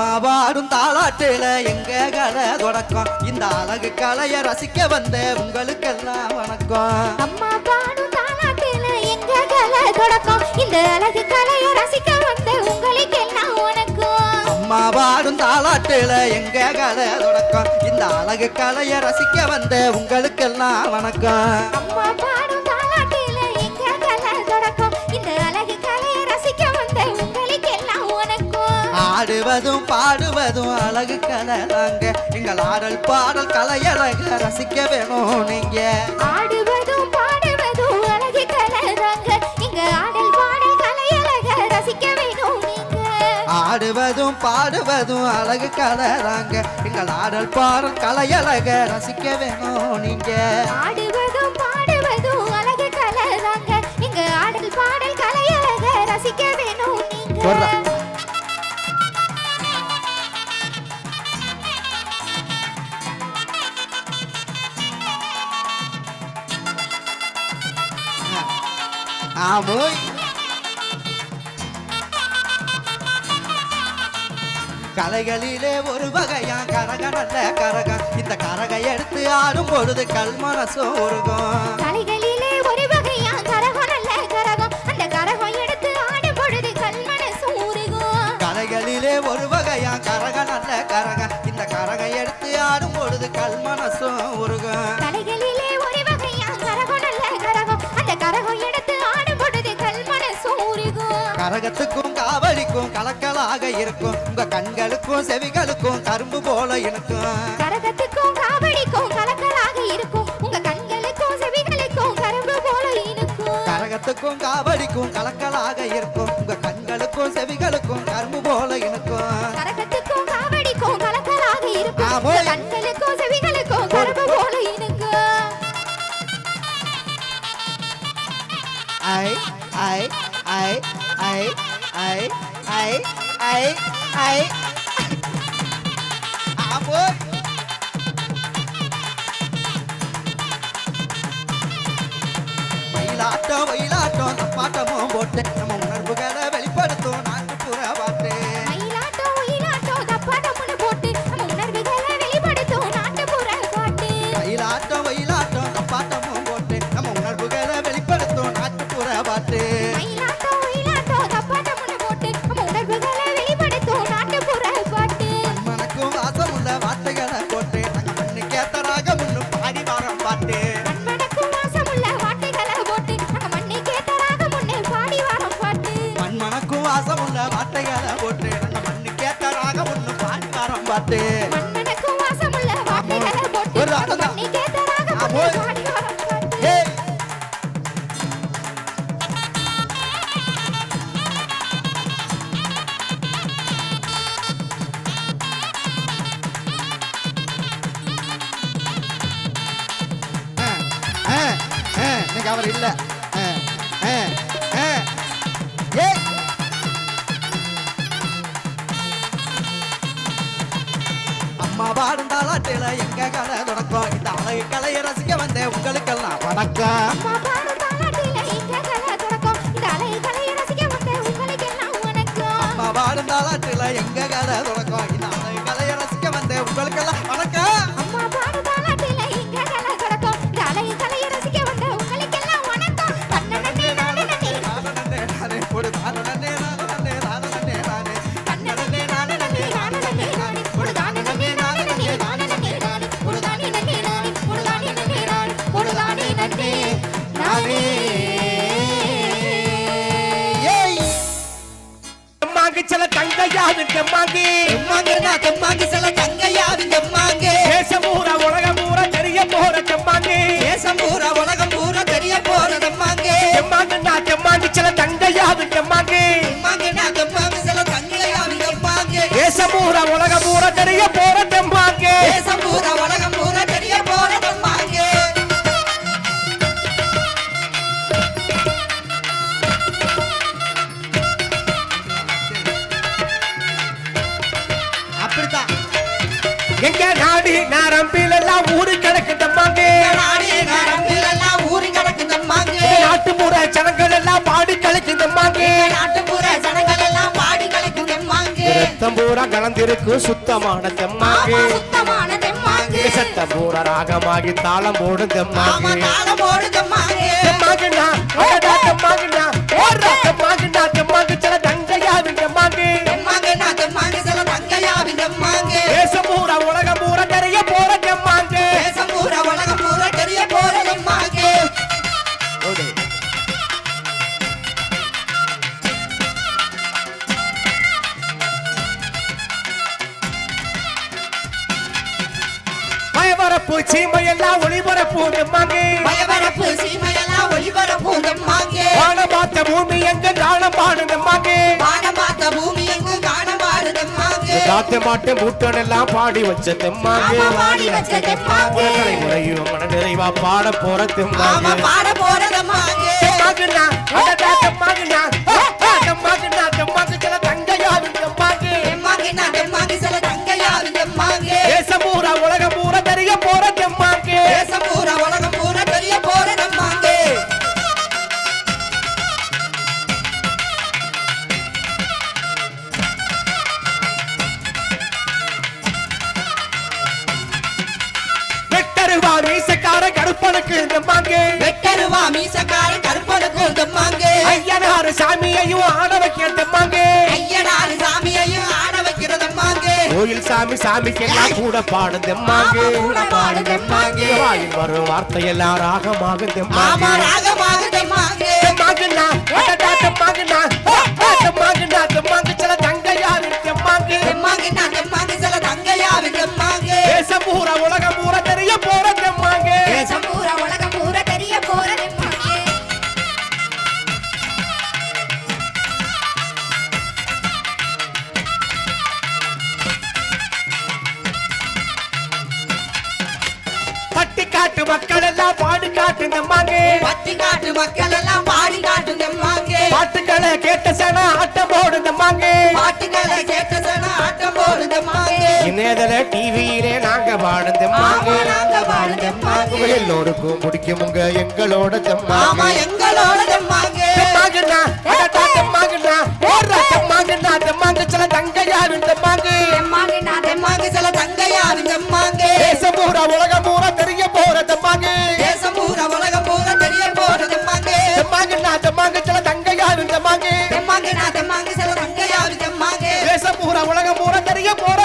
பாடும் தாளாட்டுல எங்க கலை தொடக்கம்? இந்த அழகு கலைய ரசிக்க வந்த உங்களுக்கெல்லாம் வணக்கம். அம்மா பாடும் தாலாட்டில எங்க கலை தொடக்கம்? இந்த அழகு கலையை ரசிக்க வந்த உங்களுக்கெல்லாம் வணக்கம். அம்மா பாடும் தாளாட்டுல எங்க கலை தொடக்கம்? இந்த அழகு கலைய ரசிக்க வந்த உங்களுக்கெல்லாம் வணக்கம். அம்மா ஆடுவதும் பாடுவதும் அழகு கலை தாங்க எங்கள் ஆடல் பாடல் கலையழக ரசிக்க வேணும் நீங்க. ஆடுவதும் பாடுவதும் அழகு கலை தாங்க இங்க ஆடல் பாடல் கலையழக ரசிக்க வேணும் நீங்க. ஆடுவதும் பாடுவதும் அழகு கலை தாங்க எங்கள் ஆடல் பாடல் கலையழக ரசிக்க வேணும் நீங்க. ஆடுவதும் பாடுவதும் அழகு கலை தாங்க இங்க ஆடல் பாடல் கலையழக ரசிக்க வேணும் நீங்க. சொல்றா. ஆமோய் கலைகளிலே ஒரு வகையா கரக நல்ல கரகம். இந்த கரகை எடுத்து ஆடும் பொழுது கல் மனசும் உருகும். கலைகளிலே ஒரு வகையா கரகம் நல்ல கரகம். அந்த கரகம் எடுத்து ஆடும் பொழுது கல்மனசு ஊறுகும் கலைகளிலே ஒரு வகையா கரக நல்ல கரக இந்த கரகை எடுத்து ஆடும் பொழுது கல் மனசும் உருகும். கரகத்துக்கும் காவலிக்கும் கலக்கலாக இருக்கும். உங்க கண்களுக்கும் செவிகளுக்கும் கரும்பு போல இருக்கும். கரகத்துக்கும் காவடிக்கும் கலக்கலாக இருக்கும். உங்க கண்களுக்கும் செவிகளுக்கும் கரும்பு போல இனிக்கும். கரகத்துக்கும் காவடிக்கும் கலக்கலாக இருக்கும். ஐ ஐ ஐ ஐ ஆமோ மயிலாட்டம் மயிலாட்டம் தப்பாட்டமும் போட்டு பாட்டு. ஒரு ஆட்டம் தான். அவர் இல்லை. பாடுந்தாலாட்டில எங்க கதை தொடக்கம் இந்த அழகு கலையை ரசிக்க வந்தேன் உங்களுக்கெல்லாம் வணக்கம் பாடுந்தாலாட்டில எங்க கதை தொடக்கம்? இந்த அழகு கலையை ரசிக்க வந்தேன் உங்களுக்கெல்லாம் ಗೆಳತಿ பூரா கலந்திருக்கு சுத்தமான தெம்மாங்கு சத்தம் பூரா ராகமாகி தாளம் ஆமா தெம்மாங்கு தெம்மாங்குண்ணா தெம்மாங்குண்ணா பயவரப்பு சீமையெல்லாம் ஒளிபரப்பு தெம்மாங்கு பயபரப்பு சீமையெல்லாம் ஒளிபரப்பு தெம்மாங்க வானம் பார்த்த பூமி எங்க தானம் பாடும் தெம்மாங்கு வானம் பார்த்த பூமி எங்கு காண மாறு தெம்மாங்க காத்து மாட்டு மூட்டன் எல்லாம் பாடி வச்ச தெம்மாங்கு பாடி வச்ச தெம்மாங்கு. முறையும் மன நிறைவா பாட போற தெம்மாங்கு பாட போற ஐயனாறு சாமியையும் ஆட வைக்க தெம்மாங்கு ஐயனாரு சாமியையும் ஆட வைக்கிற தெம்மாங்க கோயில் சாமி சாமிக்கெல்லாம் கூட பாடும் தெம்மாங்கு கூட பாடும் தெம்மாங்கு. வாயில் வரும் வார்த்தையெல்லாம் ராகமாக ஆமா தெம்மாங்கு ராகமாக தெம்மாங்க தெம்மாங்குண்ணா தெம்மாங்குண்ணா காட்டு மக்கள் எல்லாம் பாடி காட்டு தெம்மாங்க பாட்டுக்களை கேட்ட சன ஆட்டம் போடு தெம்மாங்கு பாட்டுகளை கேட்ட சன ஆட்டம் போடு தெம்மாங்க இணையதள டிவியிலே நாங்க பாடும் ஆமா தெம்மாங்கு நாங்க பாடு தெம்மாங்க உங்க எங்களோட ஆமா எங்களோட தெம்மாங்க தெம்மாங்குண்ணா தெம்மாங்குண்ணா ஓடுறா தெம்மாங்குண்ணா தெம்மாங்கு சில தங்கையாவின் தெம்மாங்கு சில தங்கையாவின் தெம்மாங்க தேசம் பூரா உலகம் பூரா தெம்மாங்குண்ணா தெம்மாங்கு சில தங்கையாவின் தெம்மாங்கு தெம்மாங்க நான் தெம்மாங்க சில தங்கையாவின் தெம்மாங்க தேசம் பூரா உலகம் பூரா தெரிய போற.